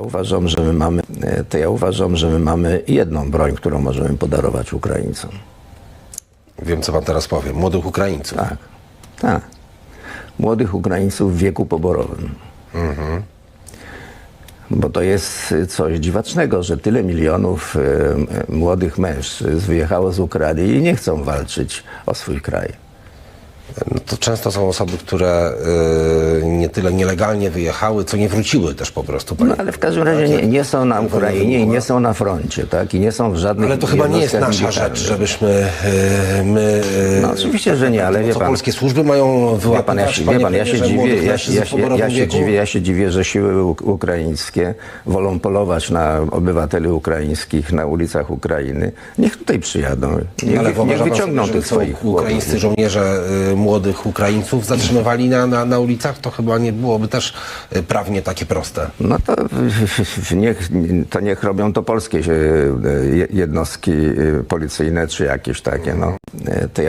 Uważam, że my mamy, e, to ja uważam, że my mamy jedną broń, którą możemy podarować Ukraińcom. Wiem, co pan teraz powie. Młodych Ukraińców. Tak, tak. Młodych Ukraińców w wieku poborowym. Bo to jest coś dziwacznego, że tyle milionów e, młodych mężczyzn wyjechało z Ukrainy i nie chcą walczyć o swój kraj. No to często są osoby, które y, nie tyle nielegalnie wyjechały, co nie wróciły też po prostu. No, ale w każdym razie nie, nie są na Ukrainie i nie są na froncie, tak? I nie są w żadnych Ale to chyba nie jest nasza militarnych. rzecz, żebyśmy y, my... y, No oczywiście, że nie, ale wie pan, polskie służby mają wie wyłapywać, pan, ja się, wie pan, ja się dziwię, ja się, ja, ja, poborowym się dziwię, ja się dziwię, że siły uk- ukraińskie wolą polować na obywateli ukraińskich na ulicach Ukrainy. Niech tutaj przyjadą, niech, Ale niech wyciągną tych swoich ukraińscy żołnierze y, młodych Ukraińców zatrzymywali na, na, na ulicach, to chyba nie byłoby też y, prawnie takie proste. No to niech, to niech robią to polskie e, jednostki e, policyjne czy jakieś takie. No. E, To ja